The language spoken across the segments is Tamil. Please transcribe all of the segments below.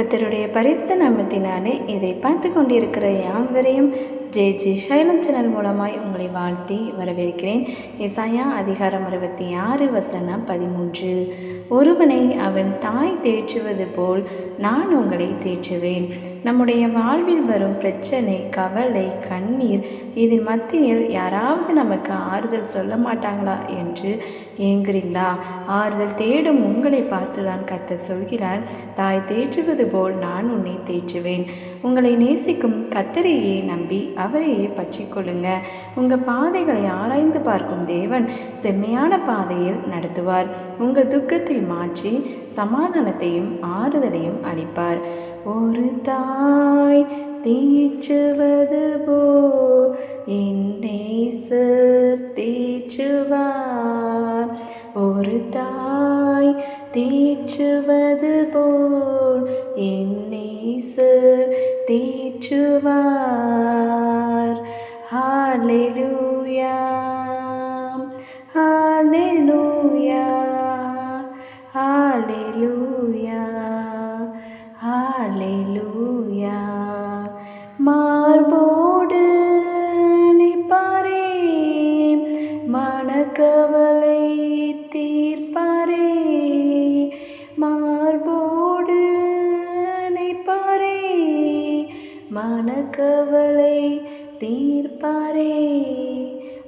கத்தருடைய பரிசுத்த நாமத்தினாலே இதை பார்த்து கொண்டிருக்கிற யாம் வரையும் ஜே ஜே சைலம் சேனல் மூலமாய் உங்களை வாழ்த்தி வரவேற்கிறேன். இசாயா அதிகாரம் அறுபத்தி ஆறு வசனம் பதிமூன்று. ஒருவனை அவன் தாய் தேற்றுவது போல் நான் உங்களை தேற்றுவேன். நம்முடைய வாழ்வில் வரும் பிரச்சனை கவலை கண்ணீர் இதன் மத்தியில் யாராவது நமக்கு ஆறுதல் சொல்ல மாட்டாங்களா என்று ஏங்குறீங்களா? ஆறுதல் தேடும் உங்களை பார்த்து தான் கத்த சொல்கிறார். தாய் தேற்றுவது போல் நான் உன்னை தேற்றுவேன். உங்களை நேசிக்கும் கத்தரையே நம்பி அவரையே பற்றி கொள்ளுங்க உங்கள் பாதைகளை ஆராய்ந்து பார்க்கும் தேவன் செம்மையான பாதையில் நடத்துவார். உங்கள் துக்கத்தை மாற்றி சமாதானத்தையும் ஆறுதலையும் அளிப்பார். ஒரு தாய் தீச்சுவது போ என்னை சார் ஒரு தாய் தீச்சுவது போல் என்னை சார் ஹalleluya ஹalleluya ஹalleluya ஹalleluya மார்போடு நிப்பாரே மனக்கவலை தீர்ப்பாரே. மார்போடு நிப்பாரே மனக்கவலை தீர்ப்பாரே.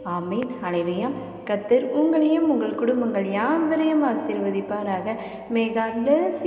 ஆமீன். அலைவையா கத்தர் உங்களையும் உங்கள் குடும்பங்கள் யாவரையும் ஆசீர்வதிப்பாராக. May God bless